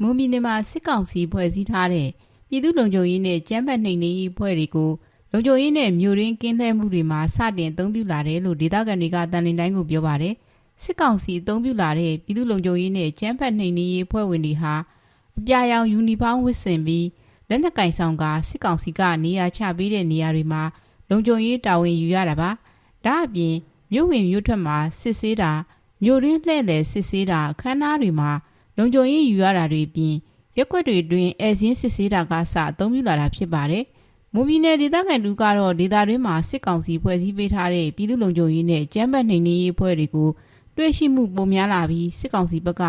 မွန်ပြည်နယ်မှာစစ်ကောင်စီဖွဲ့စည်းထားတဲ့ပြည်သူ့လုံခြုံရေးနဲ့ကျန်းမာနှိမ်နင်းရေးအဖွဲ့တွေကိုလုံခြုံရေးနဲ့မြို့ရင်းကင်းလှည့်မှုတွေမှာစတင်အသုံးပြုလာတယ်လို့ဒေသခံတွေကတန်လင်းတိုင်းကိုပြောပါတယ်စစ်ကောင်စီအသုံးပြုလာတဲ့ပြည်သူ့လုံခြုံရေးနဲ့ကျန်းမာနှိမ်နင်းရေးအဖွဲ့ဝင်တွေဟာအပြာရောင်ယူနီဖောင်းဝတ်ဆင်ပြီးလက်နက်ကင်ဆောင်ကစစ်ကောင်စီကနေရာချပေးတဲ့နေရာတွေမှာလုံခြုံရေးတာဝန်ယူရတာပါဒါအပြင်မြို့ဝင်မြို့ထွက်မှာစစ်ဆေးတာမြို့ရင်းလှည့်လည်စစ်ဆေးတာအခမ်းအနားတွေမှာ လုံခြုံရေးယူရတာတွေပြင်ရက်ွက်တွေတွင်အဲဇင်းစစ်ဆေးတာကစအသုံးပြုလာတာဖြစ်ပါတယ်။မွန်ပြည်နယ်ဒေသခံတူကတော့ဒေသတွင်းမှာစစ်ကောင်စီဖွဲ့စည်းပေးထားတဲ့ပြည်သူ့လုံခြုံရေးနဲ့ကျန်းမာနှိမ်နင်းရေးအဖွဲ့တွေကိုတွေ့ရှိမှုပုံများလာပြီးစစ်ကောင်စီဘက်က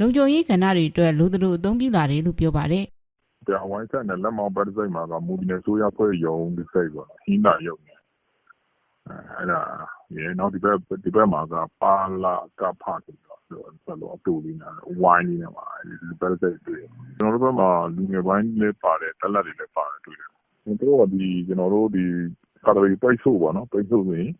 လုံခြုံရေးကဏ္ဍတွေအတွက်လိုသလိုအသုံးပြုလာတယ်လို့ပြောပါတယ် Der Weißer in der Lemmer bei der Seimaga, Mubine Soja für Jung, die Seiber, Hina Jung. Era, yeah, now the Beb, the Bemaga, Pala, Kapaki, so so up to Lina, wine in a while, the better say. You know, Bema, Lina wine le pare, Talari le pare to you. You know, the, you know, the Karabi Paiso, no, Paiso, me.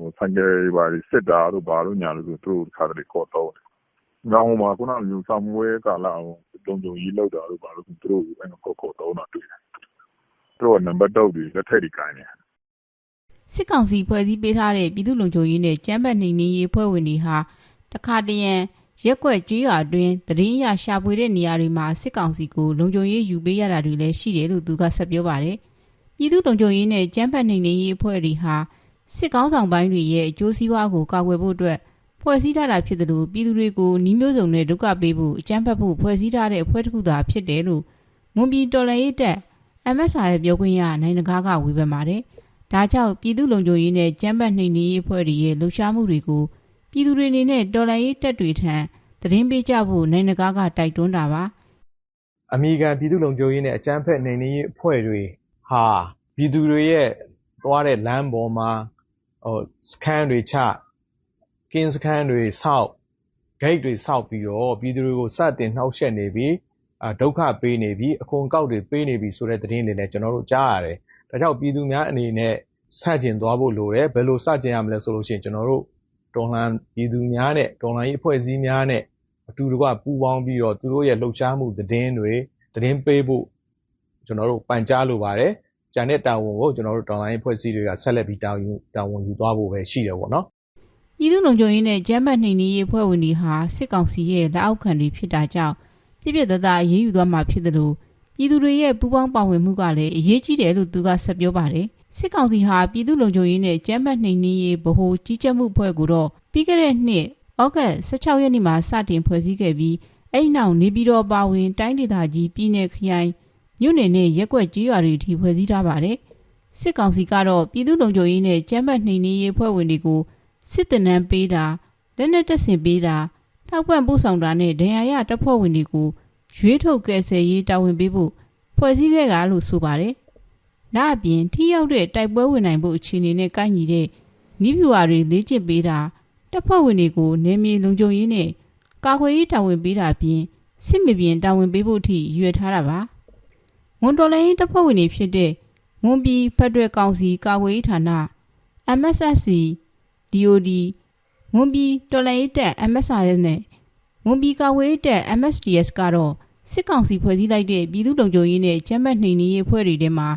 ဟိုဆိုင်ကယ်ပါစစ်တာတို့ဘာလို့ညာလို့ဆိုသူတို့ခါတည်းကောတော့။နောက်ဟိုမှာခုနကမျိုးစာမွေးကာလအောင်တုံတုံကြီးလောက်တာတို့ဘာလို့သူတို့အဲ့တော့ကောကောတော့တာတွေ့တယ်။သူတို့ကနံပါတ်တော့ဒီလက်ထက်ဒီကိုင်းနေ။ စစ်ကောင်စီဖွဲ့စည်းပေးထားတဲ့ပြည်သူ့လုံခြုံရေးနဲ့ကျန်းမာနှိမ်နင်းရေးအဖွဲ့ဝင်တွေဟာတခါတရံရက်ွက်ကျွေးရွာတွင်တရင်ရရှာဖွေတဲ့နေရာတွေမှာစစ်ကောင်စီကိုလုံခြုံရေးယူပေးရတာတွေလည်းရှိတယ်လို့သူကဆက်ပြောပါတယ်။ပြည်သူ့လုံခြုံရေးနဲ့ကျန်းမာနှိမ်နင်းရေးအဖွဲ့တွေဟာစစ်ကောင်းဆောင်ပိုင်းတွေရဲ့အကျိုးစီးပွားကိုကာကွယ်ဖို့အတွက်ဖွဲ့စည်းထားတာဖြစ်တယ်လို့ပြည်သူတွေကိုနှီးမျိုးစုံနဲ့ဒုက္ခပေးဖို့အကြမ်းဖက်ဖို့ဖွဲ့စည်းထားတဲ့အဖွဲ့တစ်ခုသာဖြစ်တယ်လို့မွန်ပြည်တော်လှန်ရေးတပ် MSR ရဲ့ပြောခွင့်ရနိုင်နဂါးကဝေဖန်ပါတယ်။ ဒါကြောင့်ပြည်သူ့လုံခြုံရေးနဲ့ကျန်းမာနှိမ်နင်းရေးအဖွဲ့တွေရဲ့လှုပ်ရှားမှုတွေကိုပြည်သူတွေအနေနဲ့တော်လှန်ရေးတပ်တွေထံသတင်းပေးကြဖို့နိုင်နဂါးကတိုက်တွန်းတာပါအမိကန်ပြည်သူ့လုံခြုံရေးနဲ့အကြမ်းဖက်နိုင်နေရေးအဖွဲ့တွေဟာပြည်သူတွေရဲ့သွားတဲ့လမ်းပေါ်မှာဟိုစကန်တွေချကင်းစကန်တွေဆောက်ဂိတ်တွေဆောက်ပြီးတော့ပြည်သူတွေကိုစတင်နှောက်ယှက်နေပြီးအာဒုက္ခပေးနေပြီးအခွန်ကောက်တွေပေးနေပြီးဆိုတဲ့သတင်းတွေလည်းကျွန်တော်တို့ကြားရတယ်။ ဒါကြောင့်ပြည်သူများအနေနဲ့စကျင်သွားဖို့လိုတယ်။ဘယ်လိုစကျင်ရမလဲဆိုလို့ရှိရင်ကျွန်တော်တို့တော်လှန်ပြည်သူများနဲ့တော်လှန်ရေးအဖွဲ့အစည်းများနဲ့အတူတကွပူးပေါင်းပြီးတော့သူတို့ရဲ့လှုပ်ရှားမှုသတင်းတွေသတင်းပေးဖို့ကျွန်တော်တို့ပန်ကြားလိုပါတယ်။ကြံတဲ့တာဝန်ကိုကျွန်တော်တို့တော်လိုင်းဖွဲ့စည်းတွေကဆက်လက်ပြီးတာဝန်ယူတာဝန်ယူသွားဖို့ပဲရှိတယ်ပေါ့နော်။ပြည်သူ့လုံခြုံရေးနဲ့ကျန်းမာနှိမ်နင်းရေးအဖွဲ့ဝင်တွေဟာစစ်ကောင်စီရဲ့လက်အောက်ခံတွေဖြစ်တာကြောင့်ပြည့်ပြည့်သားသားအရေးယူသွားမှာဖြစ်တယ်လို့ ပြည်သူတွေရဲ့ပူးပေါင်းပါဝင်မှုကလည်းအရေးကြီးတယ်လို့သူကဆက်ပြောပါတယ်။စစ်ကောင်စီဟာပြည်သူ့လုံခြုံရေးနဲ့ကျန်းမာနှိမ်နင်းရေးဗဟိုကြီးကြပ်မှုအဖွဲ့ကိုတော့ပြီးခဲ့တဲ့နှစ်ဩဂတ်16ရက်နေ့မှာစတင်ဖွဲ့စည်းခဲ့ပြီးအဲ့ဒီနောက်နေပြည်တော်ပါဝင် တိုင်းဒေသကြီးပြည်내ခရိုင်မြို့နယ်နဲ့ရက်ွက်ကြီးရွာတွေအထိဖွဲ့စည်းထားပါတယ်။စစ်ကောင်စီကတော့ပြည်သူ့လုံခြုံရေးနဲ့ကျန်းမာနှိမ်နင်းရေးအဖွဲ့ဝင်တွေကိုစစ်တပ်နှံပေးတာလက်နက်တပ်ဆင်ပေးတာထောက်ပံ့ပို့ဆောင်တာနဲ့ဒဏ်ရာရတပ်ဖွဲ့ဝင်တွေကို ရွေးထုတ်ကယ်ဆယ်ရေးတာဝန်ပေးဖို့ဖွဲ့စည်းခဲ့တာလို့ဆိုပါတယ်။ဒါအပြင်ထိရောက်တဲ့တိုက်ပွဲဝင်နိုင်ဖို့အခြေအနေနဲ့ကိုက်ညီတဲ့နိဗျူဟာတွေလေ့ကျင့်ပေးတာတပ်ဖွဲ့ဝင်တွေကိုနေမြေလုံခြုံရေးနဲ့ကာကွယ်ရေးတာဝန်ပေးတာအပြင်စစ်မြေပြင်တာဝန်ပေးဖို့အထိရည်ရွယ်ထားတာပါ။ဝန်တော်လိုင်းတပ်ဖွဲ့ဝင်တွေဖြစ်တဲ့မွန်ပြည်ဖက်ဒရယ်ကောင်စီကာကွယ်ရေးဌာန MSSC DOD မွန်ပြည်တော်လှန်ရေးတပ် MSRS နဲ့ မွန်ပြည်ကာဝေးတပ် MSDS ကတော့စစ်ကောင်စီဖွဲ့စည်းလိုက်တဲ့ပြည်သူ့လုံခြုံရေးနဲ့ကျန်းမာနှိမ်နင်းရေးအဖွဲ့တွေထဲမှာ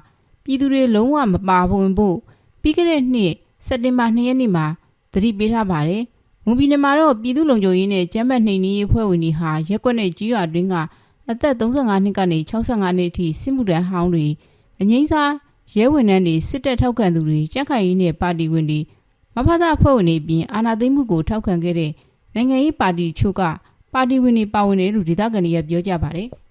ပြည်သူတွေလုံးဝမပါဝင်ဖို့ပြီးခဲ့တဲ့နှစ်စက်တင်ဘာ2ရက်နေ့မှာသတိပေးထားပါတယ်။မွန်ပြည်နယ်မှာတော့ပြည်သူ့လုံခြုံရေးနဲ့ကျန်းမာနှိမ်နင်းရေးအဖွဲ့ဝင်တွေဟာရက်ကွက်နဲ့ကြီးရွာတွင်းကအသက်35နှစ်ကနေ65နှစ်အထိစစ်မှုထမ်းဟောင်းတွေအငိမ့်စားရဲဝန်ထမ်းတွေစစ်တပ်ထောက်ခံသူတွေကြက်ခိုင်ရေးနဲ့ပါတီဝင်တွေမဖသအဖွဲ့ဝင်တွေအပြင်အာဏာသိမ်းမှုကိုထောက်ခံခဲ့တဲ့နိုင်ငံရေးပါတီချို့က ပါတီဝင်တွေပါဝင်တယ်လို့ဒေသခံတွေကပြောကြပါတယ်။